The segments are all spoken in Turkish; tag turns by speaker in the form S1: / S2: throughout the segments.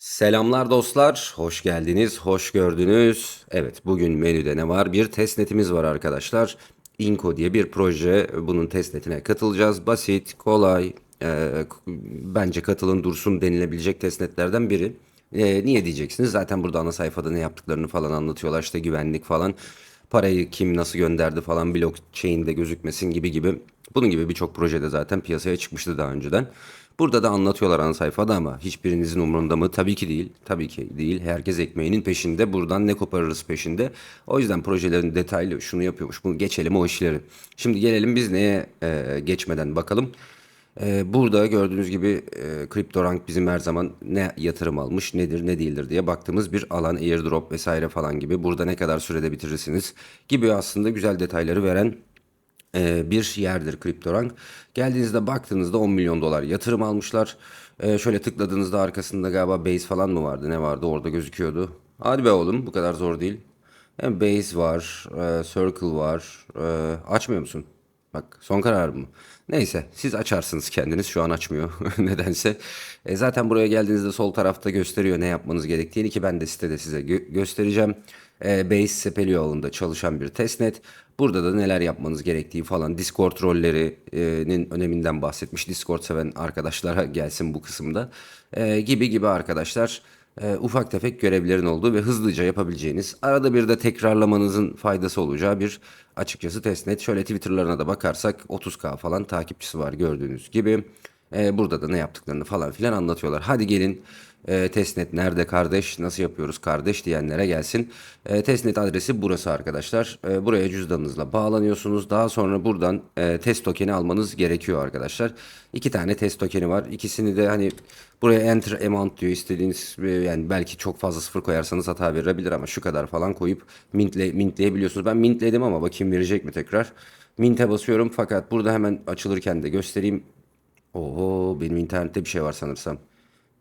S1: Selamlar dostlar, hoş geldiniz, hoş gördünüz. Evet, bugün menüde ne var? Bir testnetimiz var arkadaşlar. Inco diye bir proje, bunun testnetine katılacağız. Basit, kolay, e, bence katılın dursun denilebilecek testnetlerden biri. E, niye diyeceksiniz? Zaten burada ana sayfada ne yaptıklarını falan anlatıyorlar. İşte güvenlik falan, parayı kim nasıl gönderdi falan, blockchain'de gözükmesin gibi gibi. Bunun gibi birçok projede zaten piyasaya çıkmıştı daha önceden. Burada da anlatıyorlar ana sayfada ama hiçbirinizin umurunda mı? Tabii ki değil. Tabii ki değil. Herkes ekmeğinin peşinde. Buradan ne koparırız peşinde. O yüzden projelerin detaylı şunu yapıyormuş. Bunu geçelim o işleri. Şimdi gelelim biz neye e, geçmeden bakalım. E, burada gördüğünüz gibi e, CryptoRank bizim her zaman ne yatırım almış, nedir, ne değildir diye baktığımız bir alan, airdrop vesaire falan gibi. Burada ne kadar sürede bitirirsiniz gibi aslında güzel detayları veren e, bir yerdir CryptoRank. Geldiğinizde baktığınızda 10 milyon dolar yatırım almışlar. E, şöyle tıkladığınızda arkasında galiba base falan mı vardı ne vardı orada gözüküyordu. Hadi be oğlum bu kadar zor değil. Hem base var, e, circle var. E, açmıyor musun? Bak son kararım mı? Neyse siz açarsınız kendiniz şu an açmıyor nedense. E, zaten buraya geldiğinizde sol tarafta gösteriyor ne yapmanız gerektiğini ki ben de sitede size gö- göstereceğim. E, Base Sepelio ağında çalışan bir testnet. Burada da neler yapmanız gerektiği falan Discord rollerinin öneminden bahsetmiş. Discord seven arkadaşlara gelsin bu kısımda. E, gibi gibi arkadaşlar e, ufak tefek görevlerin olduğu ve hızlıca yapabileceğiniz, arada bir de tekrarlamanızın faydası olacağı bir açıkçası testnet. Şöyle Twitter'larına da bakarsak 30k falan takipçisi var gördüğünüz gibi. E, burada da ne yaptıklarını falan filan anlatıyorlar. Hadi gelin e, testnet nerede kardeş, nasıl yapıyoruz kardeş diyenlere gelsin. E, testnet adresi burası arkadaşlar. E, buraya cüzdanınızla bağlanıyorsunuz. Daha sonra buradan e, test tokeni almanız gerekiyor arkadaşlar. İki tane test tokeni var. İkisini de hani buraya enter amount diyor istediğiniz e, yani belki çok fazla sıfır koyarsanız hata verebilir ama şu kadar falan koyup mintle, mintleyebiliyorsunuz. Ben mintledim ama bakayım verecek mi tekrar. Mint'e basıyorum fakat burada hemen açılırken de göstereyim. Oho benim internette bir şey var sanırsam.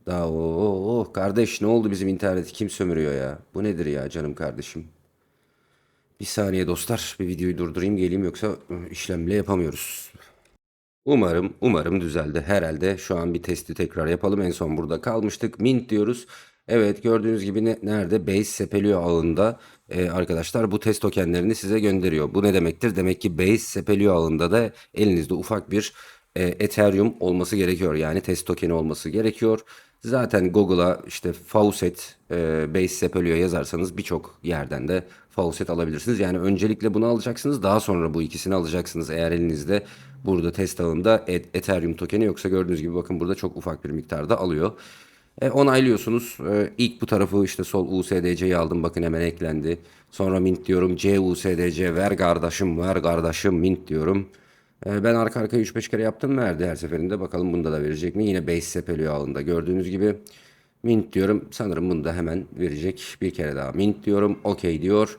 S1: Daha oho oh, kardeş ne oldu bizim interneti kim sömürüyor ya? Bu nedir ya canım kardeşim? Bir saniye dostlar bir videoyu durdurayım geleyim yoksa işlem bile yapamıyoruz. Umarım, umarım düzeldi. Herhalde şu an bir testi tekrar yapalım. En son burada kalmıştık. Mint diyoruz. Evet gördüğünüz gibi ne, nerede? Base Sepelio ağında e, arkadaşlar bu test tokenlerini size gönderiyor. Bu ne demektir? Demek ki Base Sepelio ağında da elinizde ufak bir e, Ethereum olması gerekiyor. Yani test tokeni olması gerekiyor. Zaten Google'a işte Faucet, e, Base Sepelio yazarsanız birçok yerden de Faucet alabilirsiniz. Yani öncelikle bunu alacaksınız. Daha sonra bu ikisini alacaksınız. Eğer elinizde burada test ağında Ethereum tokeni yoksa gördüğünüz gibi bakın burada çok ufak bir miktarda alıyor. E, onaylıyorsunuz. E, ilk bu tarafı işte sol USDC'yi aldım. Bakın hemen eklendi. Sonra mint diyorum. CUSDC ver kardeşim ver kardeşim mint diyorum. E, ben arka arkaya 3-5 kere yaptım verdi her seferinde. Bakalım bunda da verecek mi? Yine base sepeliyor ağında. Gördüğünüz gibi mint diyorum. Sanırım bunu da hemen verecek. Bir kere daha mint diyorum. Okey diyor.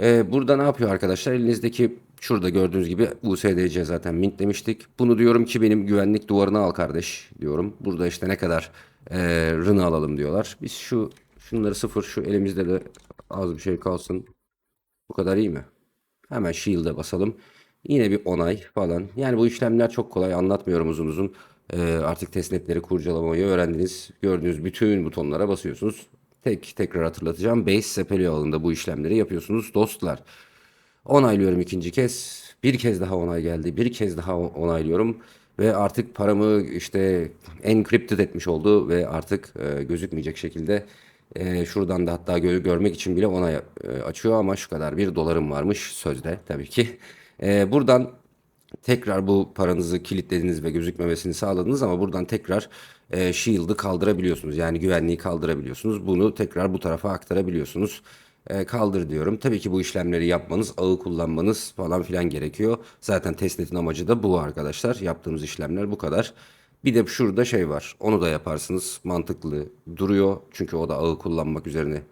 S1: E, burada ne yapıyor arkadaşlar? Elinizdeki şurada gördüğünüz gibi USDC zaten mint demiştik. Bunu diyorum ki benim güvenlik duvarına al kardeş diyorum. Burada işte ne kadar e, rını alalım diyorlar. Biz şu şunları sıfır şu elimizde de az bir şey kalsın. Bu kadar iyi mi? Hemen shield'e basalım. Yine bir onay falan. Yani bu işlemler çok kolay. Anlatmıyorum uzun uzun. Ee, artık testnetleri kurcalamayı öğrendiniz. Gördüğünüz bütün butonlara basıyorsunuz. Tek tekrar hatırlatacağım. Base Sepelio ağında bu işlemleri yapıyorsunuz dostlar. Onaylıyorum ikinci kez. Bir kez daha onay geldi. Bir kez daha onaylıyorum. Ve artık paramı işte encrypted etmiş oldu ve artık e, gözükmeyecek şekilde e, şuradan da hatta gö- görmek için bile onay e, açıyor ama şu kadar bir dolarım varmış sözde tabii ki. E, buradan tekrar bu paranızı kilitlediniz ve gözükmemesini sağladınız ama buradan tekrar e, shield'ı kaldırabiliyorsunuz. Yani güvenliği kaldırabiliyorsunuz. Bunu tekrar bu tarafa aktarabiliyorsunuz. E, kaldır diyorum. Tabii ki bu işlemleri yapmanız, ağı kullanmanız falan filan gerekiyor. Zaten testnetin amacı da bu arkadaşlar. Yaptığımız işlemler bu kadar. Bir de şurada şey var. Onu da yaparsınız. Mantıklı duruyor. Çünkü o da ağı kullanmak üzerine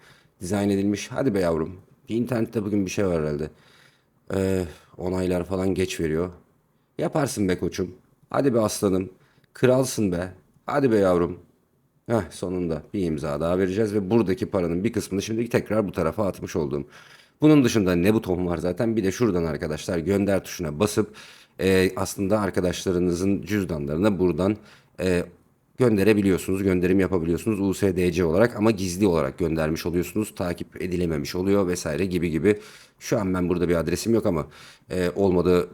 S1: dizayn edilmiş. Hadi be yavrum. Bir internette bugün bir şey var herhalde. Ee, onaylar falan geç veriyor. Yaparsın be koçum. Hadi be aslanım. Kralsın be. Hadi be yavrum. Heh, sonunda bir imza daha vereceğiz ve buradaki paranın bir kısmını şimdi tekrar bu tarafa atmış oldum. Bunun dışında ne buton var zaten bir de şuradan arkadaşlar gönder tuşuna basıp e, aslında arkadaşlarınızın cüzdanlarına buradan e, gönderebiliyorsunuz. Gönderim yapabiliyorsunuz USDC olarak ama gizli olarak göndermiş oluyorsunuz. Takip edilememiş oluyor vesaire gibi gibi. Şu an ben burada bir adresim yok ama e, olmadı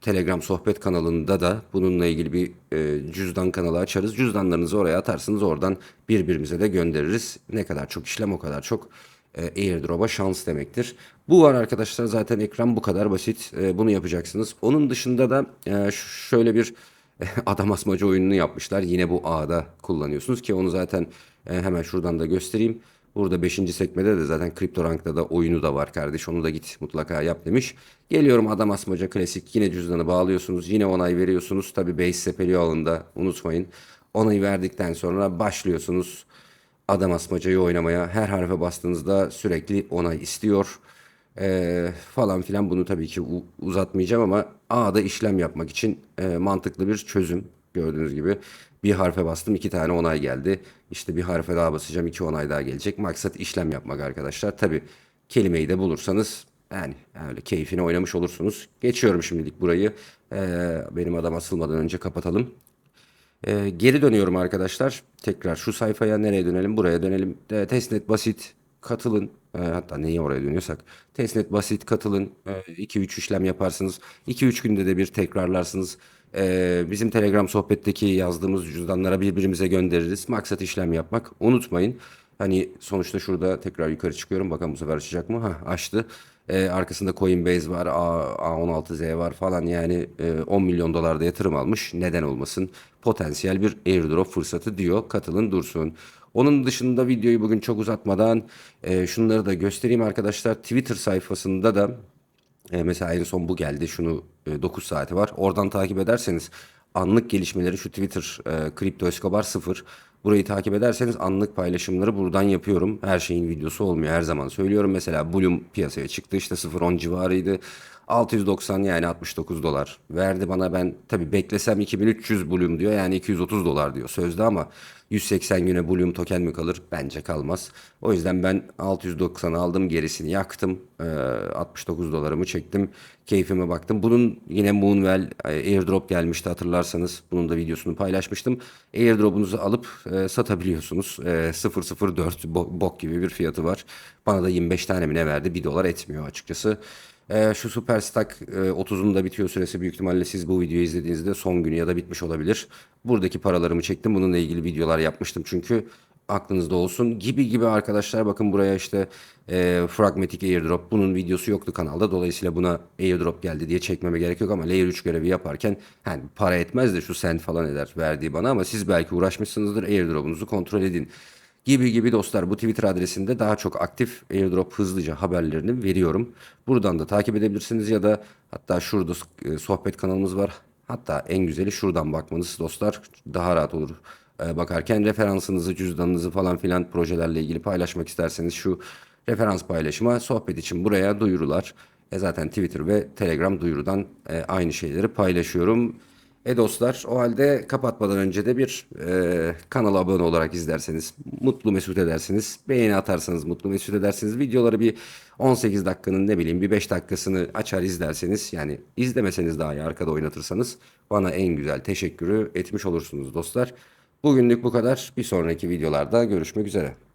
S1: Telegram sohbet kanalında da bununla ilgili bir e, cüzdan kanalı açarız. Cüzdanlarınızı oraya atarsınız. Oradan birbirimize de göndeririz. Ne kadar çok işlem o kadar çok e, airdrop'a şans demektir. Bu var arkadaşlar zaten ekran bu kadar basit. E, bunu yapacaksınız. Onun dışında da e, şöyle bir adam asmaca oyununu yapmışlar. Yine bu ağda kullanıyorsunuz ki onu zaten e, hemen şuradan da göstereyim. Burada 5. sekmede de zaten CryptoRank'ta da oyunu da var kardeş. Onu da git mutlaka yap demiş. Geliyorum adam asmaca klasik. Yine cüzdanı bağlıyorsunuz. Yine onay veriyorsunuz. Tabi base sepeli alında unutmayın. Onayı verdikten sonra başlıyorsunuz adam asmacayı oynamaya. Her harfe bastığınızda sürekli onay istiyor. Ee, falan filan bunu tabii ki uzatmayacağım ama A'da işlem yapmak için e, mantıklı bir çözüm. Gördüğünüz gibi bir harfe bastım iki tane onay geldi. İşte bir harfe daha basacağım iki onay daha gelecek. Maksat işlem yapmak arkadaşlar. Tabii kelimeyi de bulursanız yani öyle keyfine oynamış olursunuz. Geçiyorum şimdilik burayı. Ee, benim adam asılmadan önce kapatalım. Ee, geri dönüyorum arkadaşlar. Tekrar şu sayfaya nereye dönelim? Buraya dönelim. E, testnet basit katılın. E, hatta neyi oraya dönüyorsak. Testnet basit katılın. 2-3 işlem yaparsınız. 2-3 günde de bir tekrarlarsınız. E, bizim Telegram sohbetteki yazdığımız cüzdanlara birbirimize göndeririz. Maksat işlem yapmak. Unutmayın. Hani sonuçta şurada tekrar yukarı çıkıyorum. Bakalım bu sefer açacak mı? Ha açtı. Ee, arkasında Coinbase var, A, A16Z var falan yani e, 10 milyon dolarda yatırım almış. Neden olmasın? Potansiyel bir airdrop fırsatı diyor. Katılın dursun. Onun dışında videoyu bugün çok uzatmadan e, şunları da göstereyim arkadaşlar. Twitter sayfasında da e, mesela en son bu geldi. Şunu e, 9 saati var. Oradan takip ederseniz anlık gelişmeleri şu Twitter e, Kripto Escobar 0. Burayı takip ederseniz anlık paylaşımları buradan yapıyorum. Her şeyin videosu olmuyor her zaman söylüyorum. Mesela Bloom piyasaya çıktı işte 0.10 civarıydı. 690 yani 69 dolar verdi bana ben tabi beklesem 2300 Bloom diyor yani 230 dolar diyor sözde ama 180 güne Bloom token mi kalır? Bence kalmaz. O yüzden ben 690 aldım gerisini yaktım. Ee, 69 dolarımı çektim. Keyfime baktım. Bunun yine Moonwell e, airdrop gelmişti hatırlarsanız. Bunun da videosunu paylaşmıştım. Airdrop'unuzu alıp e, satabiliyorsunuz. E, 004 bo- bok gibi bir fiyatı var. Bana da 25 tane mi ne verdi? 1 dolar etmiyor açıkçası. Ee, şu Superstack e, 30'unda bitiyor süresi büyük ihtimalle siz bu videoyu izlediğinizde son günü ya da bitmiş olabilir. Buradaki paralarımı çektim. Bununla ilgili videolar yapmıştım çünkü aklınızda olsun. Gibi gibi arkadaşlar bakın buraya işte e, Fragmatic Airdrop bunun videosu yoktu kanalda. Dolayısıyla buna Airdrop geldi diye çekmeme gerek yok ama Layer 3 görevi yaparken hani para etmez de şu sent falan eder verdiği bana ama siz belki uğraşmışsınızdır Airdrop'unuzu kontrol edin gibi gibi dostlar bu Twitter adresinde daha çok aktif airdrop hızlıca haberlerini veriyorum. Buradan da takip edebilirsiniz ya da hatta şurada e, sohbet kanalımız var. Hatta en güzeli şuradan bakmanız dostlar daha rahat olur. E, bakarken referansınızı, cüzdanınızı falan filan projelerle ilgili paylaşmak isterseniz şu referans paylaşıma sohbet için buraya duyurular. E zaten Twitter ve Telegram duyurudan e, aynı şeyleri paylaşıyorum. E dostlar o halde kapatmadan önce de bir e, kanala abone olarak izlerseniz mutlu mesut edersiniz. Beğeni atarsanız mutlu mesut edersiniz. Videoları bir 18 dakikanın ne bileyim bir 5 dakikasını açar izlerseniz yani izlemeseniz daha iyi arkada oynatırsanız bana en güzel teşekkürü etmiş olursunuz dostlar. Bugünlük bu kadar. Bir sonraki videolarda görüşmek üzere.